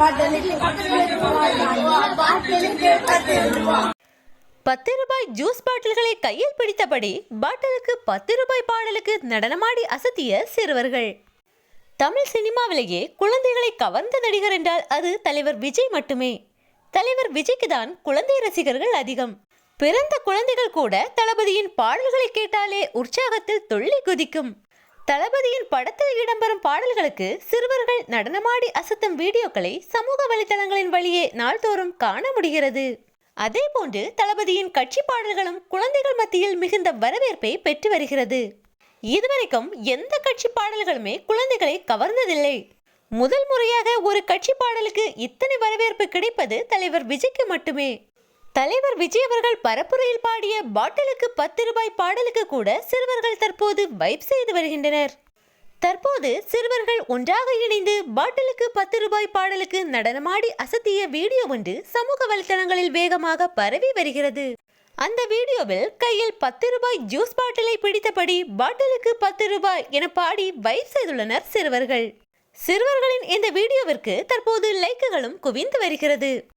பாட்டிலுக்கு பத்து ரூபாய் பாட்டிலுக்கு பத்து ரூபாய் பத்து ரூபாய் ஜூஸ் பாட்டில்களை கையில் பிடித்தபடி பாட்டிலுக்கு பத்து ரூபாய் பாடலுக்கு நடனமாடி அசத்திய சிறுவர்கள். தமிழ் சினிமாவிலேயே குழந்தைகளை கவர்ந்த நடிகர் என்றால் அது தலைவர் விஜய் மட்டுமே. தலைவர் விஜய்க்கு தான் குழந்தை ரசிகர்கள் அதிகம். பிறந்த குழந்தைகள் கூட தளபதியின் பாடல்களை கேட்டாலே உற்சாகத்தில் துள்ளி குதிக்கும். தளபதியின் படத்தில் இடம்பெறும் பாடல்களுக்கு சிறுவர்கள் நடனமாடி அசத்தும் வீடியோக்களை சமூக வலைதளங்களின் வழியே நாள்தோறும் காண முடிகிறது. அதே போன்று தளபதியின் கட்சி பாடல்களும் குழந்தைகள் மத்தியில் மிகுந்த வரவேற்பை பெற்று வருகிறது. இதுவரைக்கும் எந்த கட்சி பாடல்களுமே குழந்தைகளை கவர்ந்ததில்லை. முதல் முறையாக ஒரு கட்சி பாடலுக்கு இத்தனை வரவேற்பு கிடைப்பது தலைவர் விஜய்க்கு மட்டுமே. தலைவர் விஜய் அவர்கள் பரப்புரையில் பாடிய பாட்டிலுக்கு பத்து ரூபாய் பாடலுக்கு கூட சிறுவர்கள் தற்போது வைப் செய்து வருகின்றனர். தற்போது சிறுவர்கள் ஒன்றாக இணைந்து பாட்டிலுக்கு பத்து ரூபாய் பாடலுக்கு நடனமாடி அசத்திய வீடியோ ஒன்று சமூக வலைத்தளங்களில் வேகமாக பரவி வருகிறது. அந்த வீடியோவில் கையில் பத்து ரூபாய் ஜூஸ் பாட்டிலை பிடித்தபடி பாட்டிலுக்கு பத்து ரூபாய் என பாடி வைப் செய்துள்ளனர் சிறுவர்கள். சிறுவர்களின் இந்த வீடியோவிற்கு தற்போது லைக்குகளும் குவிந்து வருகிறது.